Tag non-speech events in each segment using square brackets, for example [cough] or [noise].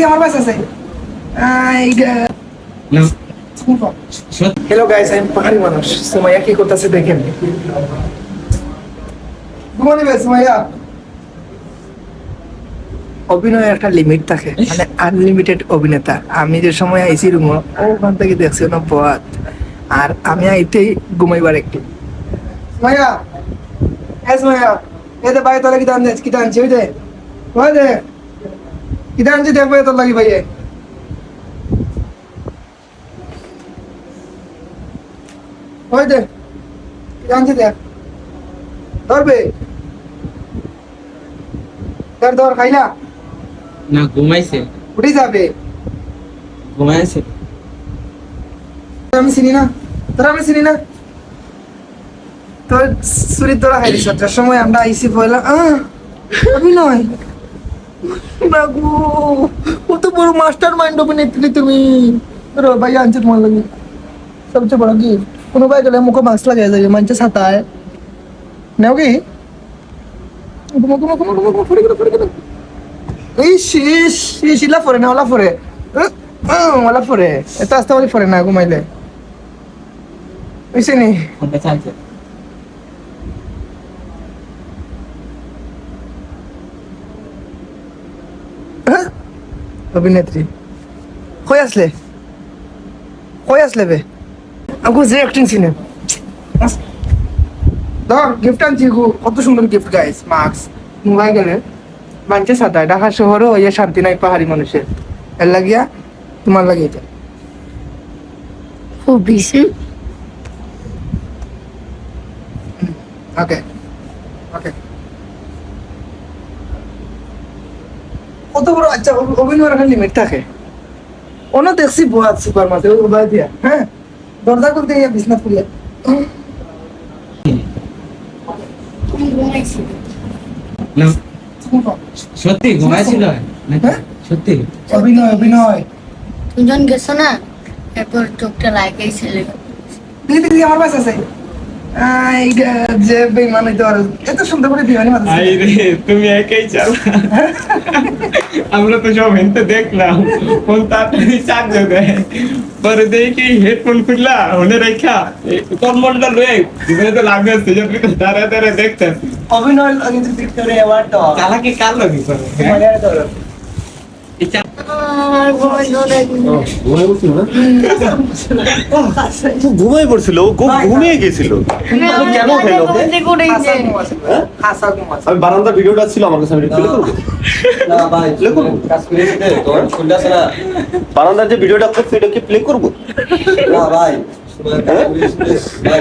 দিকে আমার বাস আছে। হ্যালো গাইস আমি পাহাড়ি মানুষ। সুমাইয়া কি করতেছে দেখেন। ঘুমানিবে সুমাইয়া। অভিনয়ের একটা লিমিট থাকে। মানে আনলিমিটেড অভিনেতা। আমি যে সময় আইসি রুম ওখান থেকে দেখছি না পথ আর আমি আইতেই ঘুমাইবার একটু। সুমাইয়া। এ সুমাইয়া। এই দে ভাই তোলা কি দান কি দান ওই দে। ওই দে। কি দান দেখব তোর লাগি ভাইয়ে। ওই দে জানছি দেখ। ধরবে? ধর ধর খাইলা? না ঘুমাইছে। উঠে যাবে। ঘুমাইছে। আমি চিনি না তোর আমি চিনি না। তোর সুরির তোরা হাইলি সাতটার সময় আমরা আইসি পয়লা আহ অভিনয় না গো কত বড় মাস্টার মাইন্ড অভিনেত্রী তুমি। তোর ভাই আনছে তোমার লাগে। সবচেয়ে বড় গিফট কোনো ভাই গেলে মুখে মাস্ক লাগাই যাবে মানছে ছাতায়। নেও কি? ঘুমো ঘুমো ঘুমো ঘুমো ঘুমো ফরে গেলো ফরে গেলো। এই শীষ শীষ ইলা ফরে না ওলা ফরে উহ, উহ, ওলা ফরে এত আস্তে বলি ফরে না ঘুমাইলে বুঝছি নি ফোনটা চালছে হ্যাঁ? অভিনেত্রী। কই আসলে? কই আসলে বে? আমাকে যে অ্যাক্টিং সিনে ধর গিফট আনছি গো কত সুন্দর গিফট গাইস মাস্ক মোবাইল গেলে মানছে সাদা। ঢাকা শহরে ওই শান্তি নাই পাহাড়ি মানুষের। এর লাগিয়া তোমার লাগে এটা খুব বেশি। ওকে ওকে কত বড় আচ্ছা অভিনয়ের একটা লিমিট থাকে। অন্য দেখছি বোয়াত সুপার ওই উদয় দিয়া হ্যাঁ? দরজা খুলতে গিয়ে বিছনা খুলে আমি ঘুমাইছি না সত্যি ঘুমাইছিল? হ্যাঁ? সত্যি? অভিনয় অভিনয়। তুমি যখন গেছো না? এরপর চোখটা লাগাইছিলে দিদি দিদি আমার বাস আছে। তুমি একাই চাল। আমরা তো সব হেনতে দেখলাম। ফোন তাড়াতাড়ি চার্জ দেয়। পরে দেখি হেডফোন খুললা ওনে রেখা কম্বলটা লয়ে জীবনে তো লাগবে সেজন্য তো দাঁড়া দাঁড়া দেখতেন অভিনয় ভিক্টোরিয়া অ্যাওয়ার্ড তো চালাকি কার লাগি করে মানে আর ধরো। এই চা- আর ঘুমাই পড়ছিল ও ঘুমিয়ে পড়ছিল ও খুব ঘুমিয়ে গেছিল। কেন আছে। হ্যাঁ? আমি বারান্দার ভিডিওটা ছিল আমার কাছে আমি বারান্দার যে ভিডিওটা করছে এটা কি প্লে করব? না ভাই ভাই।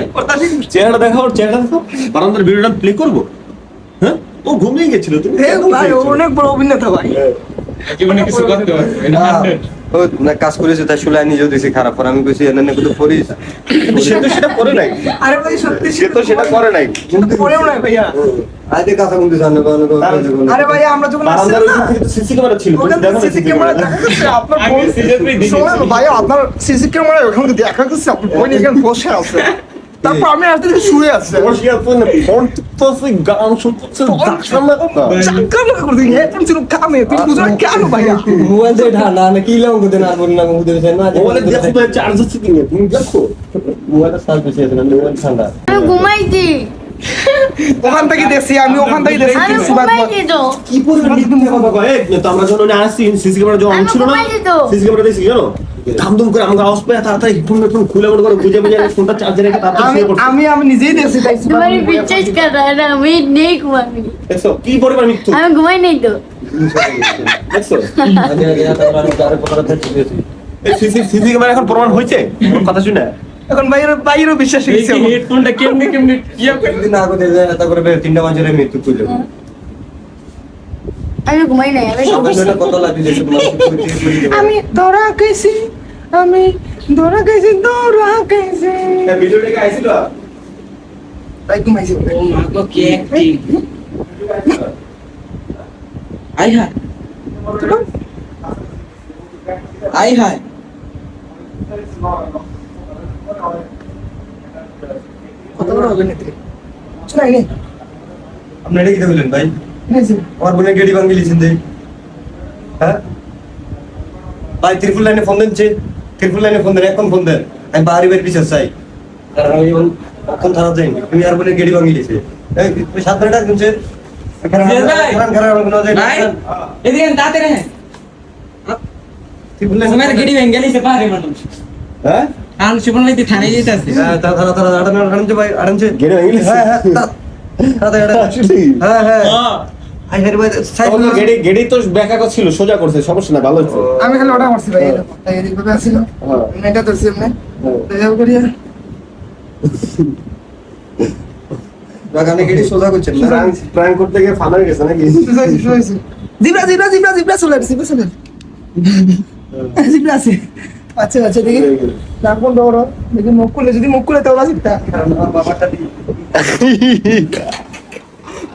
চেহারা দেখাও ওর চেহারা দেখাও। বারান্দার ভিডিওটা প্লে করব? হ্যাঁ? ও ঘুমিয়ে গেছিল তুমি এ ভাই, ও অনেক বড় অভিনেতা ভাই। জীবনে কিছু করতে পারবে না না, ও না কাজ করেছে তাই শুলে নিজেও দিছি খারাপ। পর আমি কইছি এনে করিস [laughs] সে তো সেটা করে নাই। আরে ভাই সত্যি সে তো সেটা করে নাই। কিন্তু নাই ভাইয়া। আইতে কথা বলতে জানো কোন আরে ভাই আমরা যখন আসছিলাম না, সিসি ক্যামেরা ছিল সিসি ক্যামেরা আপনার দেখেছি। ভাই, আপনার সিসি ক্যামেরা ওখানে দেখা যাচ্ছে, আপনার বোন এখানে বসে আছে। তারপর আমি আসতে দেখি শুয়ে আছে। বসে আছে না ফোন টিপতেছে গান শুনতেছে না করে দিই, এখন ছিল কামে, তুমি বুঝো কেন ভাইয়া? মোবাইল দিয়ে ঢালা না কি লাম করতে না বল না মুদে না মোবাইলে দেখো। তো চার্জ হচ্ছে কি না তুমি দেখো। মোবাইলটা সার্চ বেশি আছে না মোবাইল ঠান্ডা। আমি ঘুমাইছি। ওখান থেকে দেখছি, আমি ওখান থেকে দেখছি, কি পরিমাণ কথা কয়? এই, তো আমরা যখন আসছি সিসি ক্যামেরা যখন ছিল না সিসি ক্যামেরা দেখছি জানো? ধামধুম করে আমাকে আওয়াজ পেয়ে তাড়াতাড়ি ফোন ফোন খুলে করে বুঝে বুঝে ফোনটা চার্জে রেখে তাড়াতাড়ি আমি শুয়ে পড়ছি। আমি আমি নিজেই দেখছি তাই তোমার বিশ্বাস পড়ছি। না আমি নেই কি পরিমাণ মিথ্যু? আমি ঘুমাই নেই তো। দেখছ? আগে আগে তারপর আমি আরে কথা থেকে দিয়েছি এই সিসি সিসি ক্যামেরা এখন প্রমাণ হয়েছে? কথা শুনে। এখন বাইরে বাইরেও বিশ্বাস হয়েছে হেডফোনটা কেমনে কেমনে করে দিন আগে দিয়ে তারপরে তিনটা মানুষের মৃত্যু আমি ঘুমাই নাই আমি কত লাগি আমি ধরা গেছি আমি ধরা গেছি ধরা গেছি ভিডিওটা কি আইছিল? তাই ঘুমাইছি ও মা গো কি অ্যাক্টিং আই হাই আই হাই কত বড় অভিনেত্রী শোনাই নি। আপনি এটা কি বললেন ভাই? আমার বোনের গেড়ি ভাঙি লিছেন যে হ্যাঁ? ভাই ত্রিপুল লাইনে ফোন দেন ত্রিপুল লাইনে ফোন দেন এখন ফোন দেন। আমি বাহারি বাড়ির পিছনে চাই। কারণ আমি এখন কখন থানা যাই তুমি আর বলে গেড়ি ভাঙি গেছে এই সাত মিনিট হ্যাঁ? হ্যাঁ আই হের ভাই সাইড গেড়ে গেড়ে তো ব্যাকা ছিল সোজা করছে সমস্যা না ভালো হচ্ছে আমি খালি ওটা মারছি ভাই এদিক ভাবে আসছিল হ্যাঁ। এটা হ্যাঁ। দেখাও করিয়া। বাগানে গেড়ি সোজা করছেন না? করতে গিয়ে ফানা হয়ে গেছে নাকি? জিবরা জিবরা জিবরা জিবরা চলে আসছে জিবরা চলে [laughs] জিবরা আছে। আচ্ছা আচ্ছা দেখি। করো। দেখি মুখ খুলে যদি মুখ খুলে তাহলে বাবাটা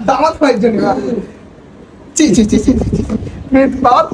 দামাত পাইছো না চি চি চি চি বাবা